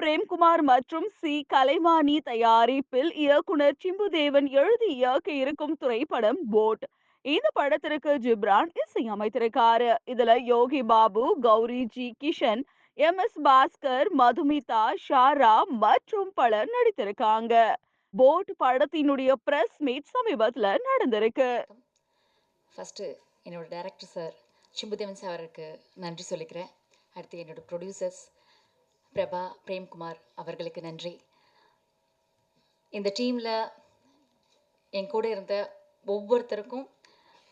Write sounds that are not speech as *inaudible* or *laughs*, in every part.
பிரேம்குமார் மற்றும் சி. கலைமானி தயாரிப்பில் இயக்குனர் சிம்புதேவன் எழுதி இயக்க இருக்கும் திரைப்படம் போட். இந்த படத்திற்கு ஜிப்ரான் இசையமைத்திருக்காரு இதுல Yogi Babu Gouri G. Kishan M. S. Bhaskar Madhumitha Shara மற்றும் பலர் நடித்திருக்காங்க. போட் படத்தினுடைய பிரஸ் மீட் சமீபத்துல நடந்திருக்கு. ஃபஸ்ட்டு என்னோட டைரக்டர் சார் சிம்புதேவன் சாருக்கு நன்றி சொல்லிக்கிறேன். அடுத்து என்னோட ப்ரொடியூசர்ஸ் பிரபா பிரேம்குமார் அவர்களுக்கு நன்றி. இந்த டீமில் என் கூட இருந்த ஒவ்வொருத்தருக்கும்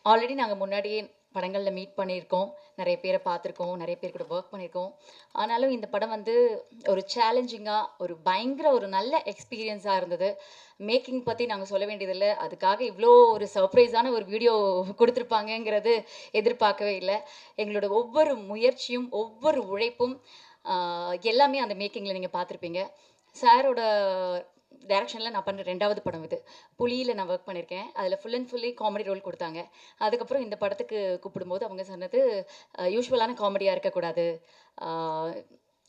ஆல்ரெடி நாங்கள் முன்னாடியே படங்களில் மீட் பண்ணியிருக்கோம். நிறைய பேரை பார்த்துருக்கோம். நிறைய பேர் கூட ஒர்க் பண்ணியிருக்கோம். ஆனாலும் இந்த படம் வந்து ஒரு சேலஞ்சிங்காக ஒரு பயங்கர ஒரு நல்ல எக்ஸ்பீரியன்ஸாக இருந்தது. மேக்கிங் பற்றி நாங்கள் சொல்ல வேண்டியதில்லை. அதுக்காக இவ்வளோ ஒரு சர்ப்ரைஸான ஒரு வீடியோ கொடுத்துருப்பாங்கங்கிறது எதிர்பார்க்கவே இல்லை. எங்களோட ஒவ்வொரு முயற்சியும் ஒவ்வொரு உழைப்பும் எல்லாமே அந்த மேக்கிங்கில் நீங்கள் பார்த்துருப்பீங்க. சாரோட டைரக்ஷனில் நான் பண்ணுற ரெண்டாவது படம் இது. புலியில் நான் ஒர்க் பண்ணியிருக்கேன் அதில் full and fully comedy role கொடுத்தாங்க. அதுக்கப்புறம் இந்த படத்துக்கு கூப்பிடும்போது அவங்க சொன்னது யூஸ்வலான காமெடியாக இருக்கக்கூடாது.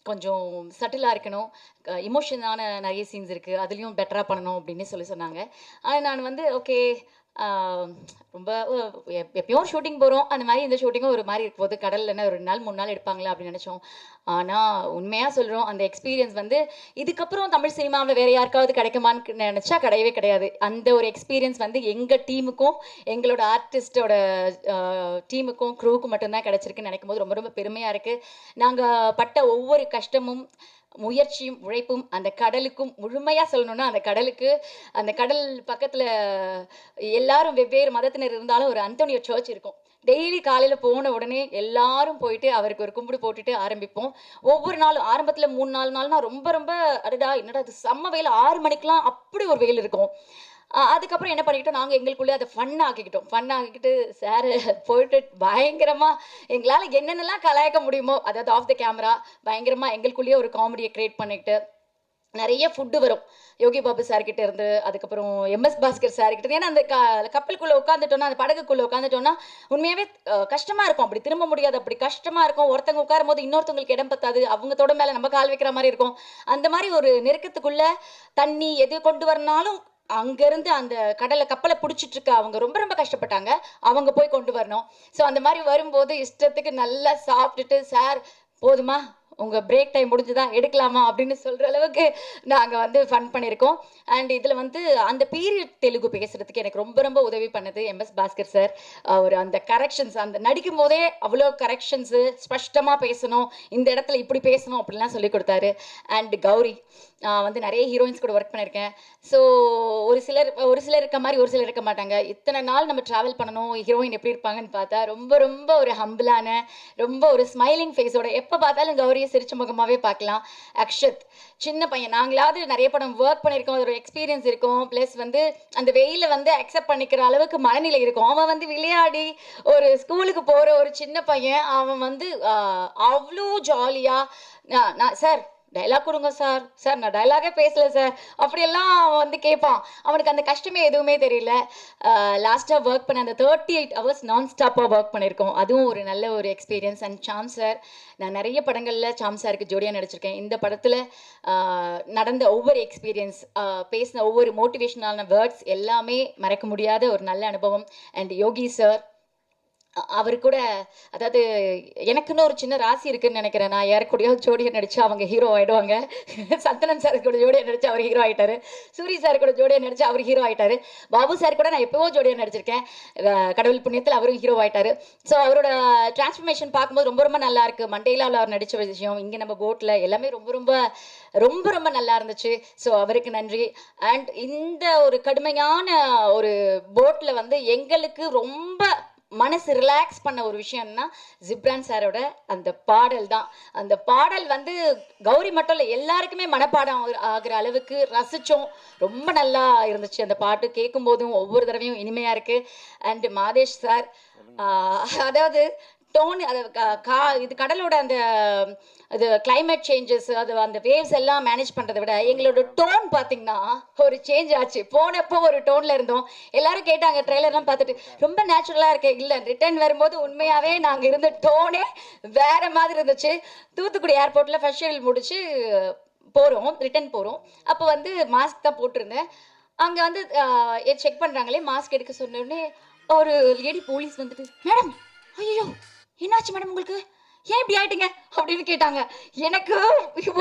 கொஞ்சம் சட்டிலாக இருக்கணும். இமோஷனான நிறைய சீன்ஸ் இருக்குது அதுலேயும் பெட்டராக பண்ணணும். அப்படின்னு சொல்லி சொன்னாங்க. ஆனால் நான் வந்து ஓகே ரொம்ப எப்- எப்பயும் ஷூட்டிங் போகிறோம் அந்த மாதிரி இந்த ஷூட்டிங்கும் ஒரு மாதிரி இருக்கும் போது கடலில் என்ன ஒரு ரெண்டு நாள் மூணு நாள் எடுப்பாங்களா அப்படின்னு நினச்சோம். ஆனால் உண்மையாக சொல்கிறோம் அந்த எக்ஸ்பீரியன்ஸ் வந்து இதுக்கப்புறம் தமிழ் சினிமாவில் வேறு யாருக்காவது கிடைக்குமான்னு நினச்சா கிடையவே கிடையாது. அந்த ஒரு எக்ஸ்பீரியன்ஸ் வந்து எங்கள் டீமுக்கும் எங்களோட ஆர்டிஸ்டோட டீமுக்கும் க்ரூவுக்கும் மட்டும்தான் கிடச்சிருக்குன்னு நினைக்கும் போது ரொம்ப ரொம்ப பெருமையாக இருக்குது நாங்கள் பட்ட ஒவ்வொரு கஷ்டமும் முயற்சியும் உழைப்பும் அந்த கடலுக்கும் முழுமையாக சொல்லணும்னா அந்த கடலுக்கு அந்த கடல் பக்கத்தில் எல்லாரும் வெவ்வேறு மதத்தினர் இருந்தாலும் ஒரு அந்தோனியோ சர்ச் இருக்கும். டெய்லி காலையில் போன உடனே எல்லாரும் போயிட்டு அவருக்கு ஒரு கும்பிடு போட்டுட்டு ஆரம்பிப்போம். ஒவ்வொரு நாளும் ஆரம்பத்தில் மூணு நாலு நாள்னா ரொம்ப ரொம்ப அடடா என்னடா இது? செம்ம வெயில். ஆறு மணிக்கெலாம் அப்படி ஒரு வெயில் இருக்கும். அதுக்கப்புறம் என்ன பண்ணிக்கிட்டோம்? நாங்கள் எங்களுக்குள்ளே அதை ஃபன் ஆக்கிக்கிட்டோம். ஃபன் ஆக்கிக்கிட்டு சார் போயிட்டு பயங்கரமாக எங்களால் என்னென்னலாம் கலாய்க்க முடியுமோ அதாவது ஆஃப் த கேமரா பயங்கரமாக எங்களுக்குள்ளேயே ஒரு காமெடியை க்ரியேட் பண்ணிக்கிட்டு நிறைய ஃபுட்டு வரும். யோகி பாபு சார்கிட்ட இருந்து அதுக்கப்புறம் எம்எஸ் பாஸ்கர் சார்கிட்ட இருந்து. ஏன்னா அந்த க கப்பலுக்குள்ளே உட்காந்துட்டோம்னா அந்த படகுக்குள்ளே உட்காந்துட்டோம்னா உண்மையாகவே கஷ்டமாக இருக்கும். அப்படி திரும்ப முடியாது. அப்படி கஷ்டமாக இருக்கும். ஒருத்தவங்க உட்காரும் போது இன்னொருத்தவங்களுக்கு இடம் பத்தாது. அவங்க தொட மேலே நம்ம கால் வைக்கிற மாதிரி இருக்கும். அந்த மாதிரி ஒரு நெருக்கத்துக்குள்ளே தண்ணி எது கொண்டு வரனாலும் அங்கேருந்து அந்த கடலை கப்பலை பிடிச்சிட்டு இருக்க அவங்க ரொம்ப ரொம்ப கஷ்டப்பட்டாங்க. அவங்க போய் கொண்டு வரணும். ஸோ அந்த மாதிரி வரும்போது இஷ்டத்துக்கு நல்லா சாப்பிட்டுட்டு சார் போதுமா? உங்கள் பிரேக் டைம் முடிஞ்சுதா? எடுக்கலாமா? அப்படின்னு சொல்கிற அளவுக்கு நாங்கள் வந்து ஃபன் பண்ணியிருக்கோம். அண்ட் இதில் வந்து அந்த பீரியட் தெலுங்கு பேசுகிறதுக்கு எனக்கு ரொம்ப ரொம்ப உதவி பண்ணது எம்எஸ் பாஸ்கர் சார் அவர் அந்த கரெக்ஷன்ஸ் அந்த நடிக்கும் போதே அவ்வளோ கரெக்ஷன்ஸு ஸ்பஷ்டமாக பேசணும் இந்த இடத்துல இப்படி பேசணும் அப்படிலாம் சொல்லி கொடுத்தாரு. அண்ட் கௌரி வந்து நிறைய ஹீரோயின்ஸ் கூட ஒர்க் பண்ணியிருக்கேன் ஸோ ஒரு சிலர் ஒரு சிலர் இருக்க மாதிரி ஒரு சிலர் இருக்க மாட்டாங்க. இத்தனை நாள் நம்ம ட்ராவல் பண்ணணும் ஹீரோயின் எப்படி இருப்பாங்கன்னு பார்த்தா ரொம்ப ரொம்ப ஒரு ஹம்பிளான ரொம்ப ஒரு ஸ்மைலிங் ஃபேஸோட எப்போ பார்த்தாலும் கௌரியை சிரிச்ச முகமாகவே பார்க்கலாம். அக்ஷத் சின்ன பையன். நாங்களாவது நிறைய படம் ஒர்க் பண்ணியிருக்கோம் அதோட எக்ஸ்பீரியன்ஸ் இருக்கும். ப்ளஸ் வந்து அந்த வெயில வந்து அக்செப்ட் பண்ணிக்கிற அளவுக்கு மனநிலை இருக்கும். அவன் வந்து விளையாடி ஒரு ஸ்கூலுக்கு போகிற ஒரு சின்ன பையன். அவன் வந்து அவ்வளோ ஜாலியாக நான் சார் டைலாக் கொடுங்க சார் சார் நான் டைலாகே பேசல சார் அப்படியெல்லாம் அவன் வந்து கேட்பான். அவனுக்கு அந்த கஷ்டமே எதுவுமே தெரியல. லாஸ்ட்டாக ஒர்க் பண்ண அந்த தேர்ட்டி எயிட் ஹவர்ஸ் நான் ஸ்டாப்பாக ஒர்க் பண்ணியிருக்கோம். அதுவும் ஒரு நல்ல ஒரு எக்ஸ்பீரியன்ஸ் அண்ட் சாம் சார் நான் நிறைய படங்களில் சாம் சாருக்கு ஜோடியாக நடிச்சிருக்கேன். இந்த படத்தில் நடந்த ஒவ்வொரு எக்ஸ்பீரியன்ஸ் பேசின ஒவ்வொரு மோட்டிவேஷனான வேர்ட்ஸ் எல்லாமே மறக்க முடியாத ஒரு நல்ல அனுபவம். அண்ட் யோகி சார் அவர் கூட அதாவது எனக்குன்னு ஒரு சின்ன ராசி இருக்குன்னு நினைக்கிறேன். நான் யார் கூடயோ ஜோடியை நடிச்சு அவங்க ஹீரோ ஆயிடுவாங்க. சந்தனன் சார் கூட ஜோடியை நடிச்சு அவர் ஹீரோ ஆயிட்டாரு. சூரிய சார் கூட ஜோடியை நடிச்சு அவர் ஹீரோ ஆயிட்டாரு. பாபு சார் கூட நான் எப்பவோ ஜோடியாக நடிச்சிருக்கேன். கடவுள் புண்ணியத்தில் அவரும் ஹீரோ ஆயிட்டாரு. ஸோ அவரோட டிரான்ஸ்ஃபர்மேஷன் பார்க்கும்போது ரொம்ப ரொம்ப நல்லா இருக்கு. மண்டேலாவில் அவர் நடிச்ச விஷயம் இங்கே நம்ம போட்டில் எல்லாமே ரொம்ப ரொம்ப ரொம்ப ரொம்ப நல்லா இருந்துச்சு. ஸோ அவருக்கு நன்றி. அண்ட் இந்த ஒரு கடுமையான ஒரு போட்டில் வந்து எங்களுக்கு ரொம்ப மனசு ரிலாக்ஸ் பண்ண ஒரு விஷயம்னா ஜிப்ரான் சாரோட அந்த பாடல் தான். அந்த பாடல் வந்து கௌரி மட்டும் இல்லை எல்லாருக்குமே மனப்பாடம் ஆகிற அளவுக்கு ரசித்தோம் ரொம்ப நல்லா இருந்துச்சு அந்த பாட்டு. கேட்கும் போதும் ஒவ்வொரு தடவையும் இனிமையாக இருக்குது அண்டு மாதேஷ் சார் அதாவது டோன் அது கா இது கடலோட அந்த அது கிளைமேட் சேஞ்சஸ் அது அந்த வேவ்ஸ் எல்லாம் மேனேஜ் பண்ணுறதை விட எங்களோட டோன் பார்த்தீங்கன்னா ஒரு சேஞ்ச் ஆச்சு. போனப்போ ஒரு டோனில் இருந்தோம். எல்லாரும் கேட்டாங்க ட்ரெய்லர்லாம் பார்த்துட்டு ரொம்ப நேச்சுரலாக இருக்கே. இல்லை ரிட்டர்ன் வரும்போது உண்மையாகவே நாங்கள் இருந்த டோனே வேற மாதிரி இருந்துச்சு. தூத்துக்குடி ஏர்போர்ட்டில் ஃபர்ஸ்ட் ஷெடியூல் முடிச்சு போகிறோம் ரிட்டர்ன் போகிறோம் அப்போ வந்து மாஸ்க் தான் போட்டிருந்தேன். அங்கே வந்து செக் பண்ணுறாங்களே மாஸ்க் எடுக்க சொன்னோடனே ஒரு லேடி போலீஸ் வந்துட்டு மேடம் ஐயோ என்னாச்சு மேடம் உங்களுக்கு? ஏன் இப்படி ஆயிட்டீங்க? அப்படின்னு கேட்டாங்க. எனக்கு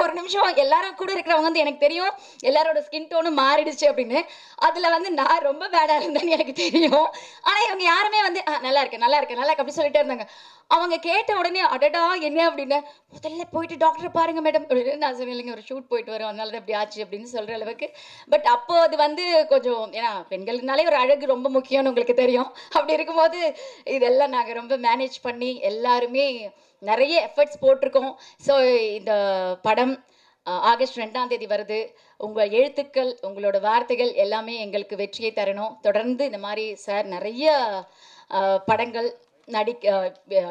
ஒரு நிமிஷம் எல்லாரும் கூட இருக்கிறவங்க வந்து எனக்கு தெரியும். எல்லாரோட ஸ்கின் டோனும் மாறிடுச்சு அப்படின்னு. அதில் வந்து நான் ரொம்ப பேடாக இருந்தேன்னு எனக்கு தெரியும். ஆனால் இவங்க யாருமே வந்து நல்லா இருக்கு நல்லா இருக்கு நல்லா இருக்கு அப்படின்னு சொல்லிட்டே இருந்தாங்க. அவங்க கேட்ட உடனே அடடா என்ன அப்படின்னு. முதல்ல போயிட்டு டாக்டரை பாருங்க மேடம் அப்படின்னு நான் சொன்னேன் இல்லைங்க ஒரு ஷூட் போயிட்டு வரும். அதனால தான் இப்படி ஆச்சு அப்படின்னு சொல்கிற அளவுக்கு. பட் அப்போ அது வந்து கொஞ்சம் ஏன்னா பெண்களுக்குனாலே ஒரு அழகு ரொம்ப முக்கியம்னு உங்களுக்கு தெரியும். அப்படி இருக்கும்போது இதெல்லாம் நாங்கள் ரொம்ப மேனேஜ் பண்ணி எல்லாருமே நிறைய எஃபர்ட்ஸ் போட்டிருக்கோம். ஸோ இந்த படம் ஆகஸ்ட் ரெண்டாம் தேதி வருது. உங்கள் எழுத்துக்கள் உங்களோட வார்த்தைகள் எல்லாமே எங்களுக்கு வெற்றியை தரணும். தொடர்ந்து இந்த மாதிரி சார் நிறைய படங்கள் நடிக்க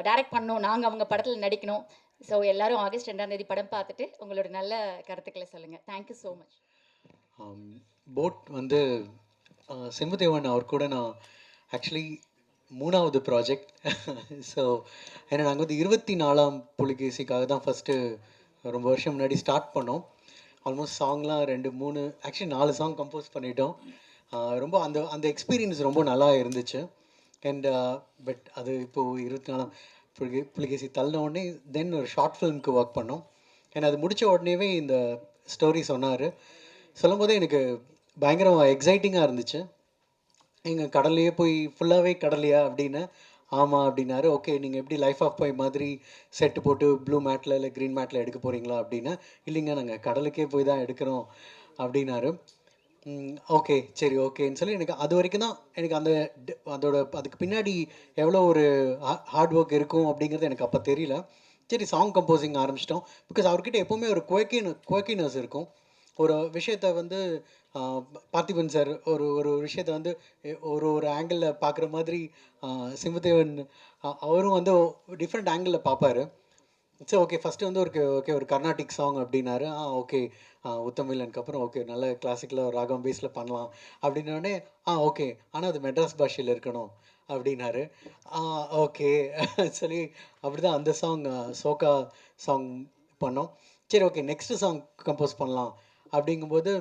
டைரக்ட் பண்ணணும். நாங்கள் அவங்க படத்தில் நடிக்கணும். ஸோ எல்லாரும் ஆகஸ்ட் ரெண்டாம் தேதி படம் பார்த்துட்டு உங்களோட நல்ல கருத்துக்களை சொல்லுங்கள் தேங்க்யூ ஸோ மச் போட் வந்து சிம்மதேவன் அவர் கூட நான் ஆக்சுவலி மூணாவது ப்ராஜெக்ட் ஸோ *laughs* ஏன்னா நாங்கள் வந்து இருபத்தி நாலாம் புலிகேசிக்காக தான் ஃபஸ்ட்டு ரொம்ப வருஷம் முன்னாடி ஸ்டார்ட் பண்ணோம். ஆல்மோஸ்ட் சாங்லாம் ரெண்டு மூணு ஆக்சுவலி நாலு சாங் கம்போஸ் பண்ணிட்டோம். ரொம்ப அந்த அந்த எக்ஸ்பீரியன்ஸ் ரொம்ப நல்லா இருந்துச்சு. அண்ட் பட் uh, அது இப்போது இருபத்தி நாலாம் புலிகே புலிகேசி தள்ளின உடனே தென் ஒரு ஷார்ட் ஃபிலிம்க்கு ஒர்க் பண்ணோம். அண்ட் அது முடித்த உடனேவே இந்த ஸ்டோரி சொன்னார். சொல்லும் போதே எனக்கு பயங்கரமாக எக்ஸைட்டிங்காக இருந்துச்சு. எங்கள் கடல்லையே போய் ஃபுல்லாகவே கடலையா அப்படின்னு ஆமாம் அப்படின்னாரு. ஓகே நீங்கள் எப்படி லைஃப் ஆஃப் பாய் மாதிரி செட்டு போட்டு ப்ளூ மேட்டில் இல்லை க்ரீன் மேட்டில் எடுக்க போகிறீங்களா அப்படின்னா. இல்லைங்க நாங்கள் கடலுக்கே போய் தான் எடுக்கிறோம் அப்படின்னாரு. ஓகே சரி ஓகேன்னு சொல்லி எனக்கு அது வரைக்கும் தான் எனக்கு அந்த அதோட அதுக்கு பின்னாடி எவ்வளோ ஒரு ஹார்ட் ஒர்க் இருக்கும் அப்படிங்கிறது எனக்கு அப்போ தெரியல. சரி சாங் கம்போசிங் ஆரம்பிச்சிட்டோம். பிகாஸ் அவர்கிட்ட எப்போவுமே ஒரு குவக்கின் குவக்கினஸ் இருக்கும். ஒரு விஷயத்த வந்து பார்த்திபன் சார் ஒரு ஒரு விஷயத்த வந்து ஒரு ஒரு ஆங்கிளில் பார்க்குற மாதிரி சிம்புதேவன் அவரும் வந்து டிஃப்ரெண்ட் ஆங்கிளில் பார்ப்பாரு. சரி ஓகே ஃபஸ்ட்டு வந்து ஒரு ஓகே ஒரு கர்நாடிக் சாங் அப்படின்னாரு. ஆ ஓகே உத்தமிழனுக்கு அப்புறம் ஓகே நல்ல கிளாசிக்கில் ஒரு ராகம் பேஸில் பண்ணலாம் அப்படின்னோடனே ஆ ஓகே ஆனால் அது மெட்ராஸ் பாஷையில் இருக்கணும் அப்படின்னாரு. ஆ ஓகே *laughs* சொல்லி அப்படி தான் அந்த சாங் சோகா சாங் பண்ணோம். சரி ஓகே நெக்ஸ்ட்டு சாங் கம்போஸ் பண்ணலாம் அப்படிங்கும்போது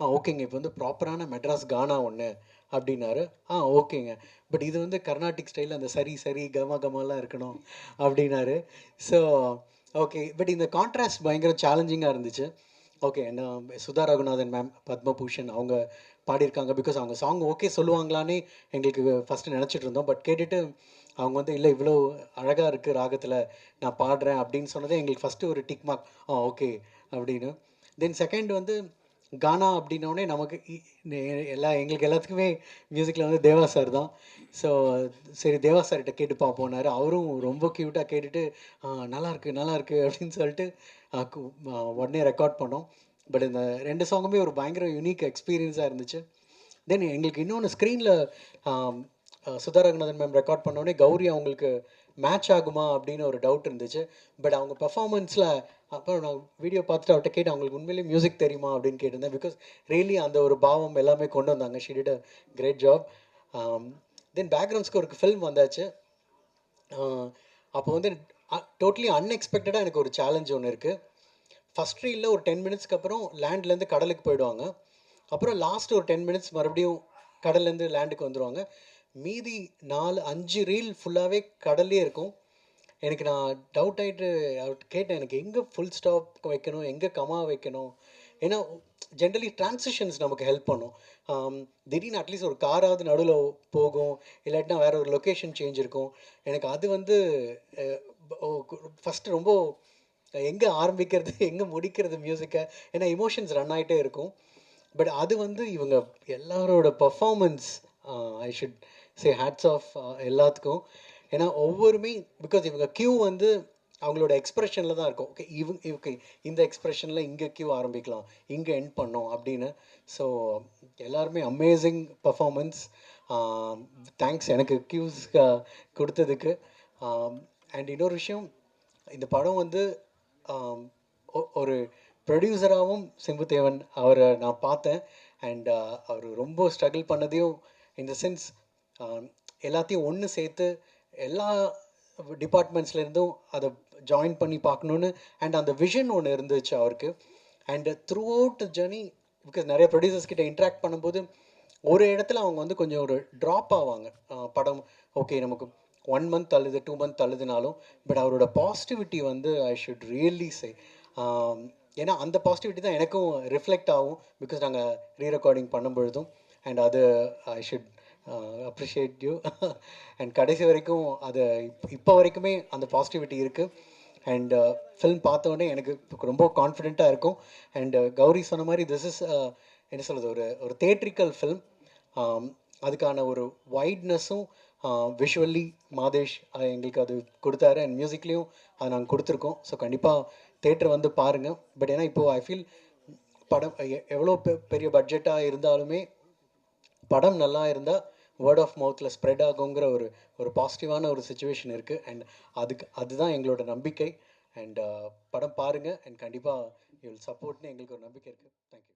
ஆ ஓகேங்க இப்போ வந்து ப்ராப்பரான மெட்ராஸ் கானா ஒன்று அப்படின்னாரு. ஆ ஓகேங்க. பட் இது வந்து கர்நாடிக் ஸ்டைலில் அந்த சரி சரி கம கமெல்லாம் இருக்கணும் அப்படின்னாரு. ஸோ ஓகே பட் இந்த கான்ட்ராஸ்ட் பயங்கர சேலஞ்சிங்காக இருந்துச்சு. ஓகே என்ன சுதா ரகுநாதன் மேம் பத்மபூஷன் அவங்க பாடியிருக்காங்க. பிகாஸ் அவங்க சாங் ஓகே சொல்லுவாங்களான்னு எங்களுக்கு ஃபஸ்ட்டு நினச்சிட்டு இருந்தோம். பட் கேட்டுட்டு அவங்க வந்து இல்லை இவ்வளோ அழகாக இருக்குது ராகத்தில். நான் பாடுறேன். அப்படின்னு சொன்னதே எங்களுக்கு ஃபஸ்ட்டு ஒரு டிக் மார்க் ஆ ஓகே அப்படின்னு. தென் செகண்ட் வந்து கானா அப்படின்னோடனே நமக்கு எல்லா எங்களுக்கு எல்லாத்துக்குமே மியூசிக்கில் வந்து தேவா சார் தான். ஸோ சரி தேவா சார்கிட்ட கேட்டு பார்ப்போனாரு அவரும் ரொம்ப க்யூட்டாக கேட்டுட்டு நல்லாயிருக்கு நல்லாயிருக்கு அப்படின்னு சொல்லிட்டு உடனே ரெக்கார்ட் பண்ணோம். பட் இந்த ரெண்டு சாங்குமே ஒரு பயங்கர யூனிக் எக்ஸ்பீரியன்ஸாக இருந்துச்சு. தென் எங்களுக்கு இன்னொன்று ஸ்க்ரீனில் சுதா ரகுநாதன் மேம் ரெக்கார்ட் பண்ணோடனே கௌரி அவங்களுக்கு மேட்ச் ஆகுமா அப்படின்னு ஒரு டவுட் இருந்துச்சு. பட் அவங்க பெர்ஃபார்மன்ஸில் அப்புறம் நான் வீடியோ பார்த்துட்டு அவர்கிட்ட கேட்டு அவங்களுக்கு உண்மையிலேயே மியூசிக் தெரியுமா? அப்படின்னு கேட்டிருந்தேன். பிகாஸ் ரியலி அந்த ஒரு பாவம் எல்லாமே கொண்டு வந்தாங்க. She did um, uh, a great job then background ஸ்கோருக்கு film வந்தாச்சு. அப்போ வந்து டோட்டலி அன்எக்ஸ்பெக்டடாக எனக்கு ஒரு சேலஞ்ச் ஒன்று இருக்குது ஃபஸ்ட் ரீலில் ஒரு டென் மினிட்ஸ்க்கு அப்புறம் லேண்ட்லேருந்து கடலுக்கு போயிடுவாங்க. அப்புறம் லாஸ்ட் ஒரு டென் மினிட்ஸ் மறுபடியும் கடல்லேருந்து லேண்டுக்கு வந்துடுவாங்க மீதி நாலு அஞ்சு ரீல் ஃபுல்லாகவே கடல்லே இருக்கும். எனக்கு நான் டவுட் ஆகிட்டு கேட்டேன். எனக்கு எங்கே ஃபுல் ஸ்டாப் வைக்கணும்? எங்கே கமா வைக்கணும்? ஏன்னா ஜென்ரலி டிரான்சிஷன்ஸ் நமக்கு ஹெல்ப் பண்ணும். திடீர்னு அட்லீஸ்ட் ஒரு காராவது நடுவில் போகும். இல்லாட்டினா வேற ஒரு லொக்கேஷன் சேஞ்ச் இருக்கும். எனக்கு அது வந்து ஃபஸ்ட்டு ரொம்ப எங்கே ஆரம்பிக்கிறது *laughs* எங்கே முடிக்கிறது மியூசிக்கை ஏன்னா இமோஷன்ஸ் ரன் ஆகிட்டே இருக்கும். பட் அது வந்து இவங்க எல்லாரோட performance I should say hats off எல்லாத்துக்கும். ஏன்னா ஒவ்வொருமே பிகாஸ் இவங்க கியூ வந்து அவங்களோட எக்ஸ்ப்ரெஷனில் தான் இருக்கும். ஓகே இவங்க ஓகே இந்த எக்ஸ்ப்ரெஷனில் இங்கே கியூ ஆரம்பிக்கலாம். இங்கே எண்ட் பண்ணோம் அப்படின்னு. ஸோ எல்லாருமே அமேசிங் பர்ஃபார்மன்ஸ் தேங்க்ஸ் எனக்கு கியூஸ் uh, கொடுத்ததுக்கு. அண்ட் இன்னொரு விஷயம் இந்த படம் வந்து ஒ- ஒரு ப்ரொடியூசராகவும் சிம்புதேவன் அவரை நான் பார்த்தேன். அண்ட் அவர் ரொம்ப ஸ்ட்ரகிள் பண்ணதையும் இந்த சென்ஸ் எல்லாத்தையும் ஒன்று சேர்த்து எல்லா டிபார்ட்மெண்ட்ஸ்லேருந்தும் அதை ஜாயின் பண்ணி பார்க்கணுன்னு அண்ட் அந்த விஷன் ஒன்று இருந்துச்சு அவருக்கு. And throughout journey because நிறைய ப்ரொடியூசர்ஸ் கிட்ட இன்ட்ராக்ட் பண்ணும்போது ஒரு இடத்துல அவங்க வந்து கொஞ்சம் ஒரு ட்ராப் ஆவாங்க. படம் ஓகே நமக்கு ஒன் மந்த் தள்ளுது டூ மந்த் தள்ளுதுனாலும் பட் அவரோட பாசிட்டிவிட்டி வந்து ஐ ஷுட் ரியலி சே ஏன்னா அந்த பாசிட்டிவிட்டி தான் எனக்கும் ரிஃப்ளெக்ட் ஆகும் பிகாஸ் நாங்கள் ரீ ரெக்கார்டிங் பண்ணும் பொழுதும் அண்ட் அது I should appreciate you and கடைசி வரைக்கும் அதை இப்போ வரைக்குமே அந்த பாசிட்டிவிட்டி இருக்குது அண்ட் ஃபிலிம் uh, பார்த்தோன்னே எனக்கு ரொம்ப கான்ஃபிடெண்ட்டாக இருக்கும். அண்ட் uh, கௌரி சொன்ன மாதிரி திஸ் இஸ் uh, என்ன சொல்கிறது ஒரு ஒரு தேட்ரிக்கல் ஃபிலிம் அதுக்கான ஒரு வைட்னஸும் விஷுவல்லி மாதேஷ் எங்களுக்கு அது கொடுத்தாரு. அண்ட் மியூசிக்லேயும் அதை நாங்கள் கொடுத்துருக்கோம். ஸோ கண்டிப்பாக தேட்டர் வந்து பாருங்கள் பட் ஏன்னா இப்போது ஐ ஃபீல் படம் எ- எவ்வளோ பெ பெரிய பட்ஜெட்டாக இருந்தாலுமே படம் நல்லா இருந்தால் வேர்ட் ஆஃப் மவுத்தில் ஸ்ப்ரெட் ஆகுங்கிற ஒரு ஒரு பாசிட்டிவான ஒரு சுச்சுவேஷன் இருக்குது அண்ட் அதுக்கு அதுதான் எங்களோட நம்பிக்கை. அண்ட் uh, படம் பாருங்கள் அண்ட் கண்டிப்பாக யூ வில் சப்போர்ட்னு எங்களுக்கு ஒரு நம்பிக்கை இருக்குது தேங்க்யூ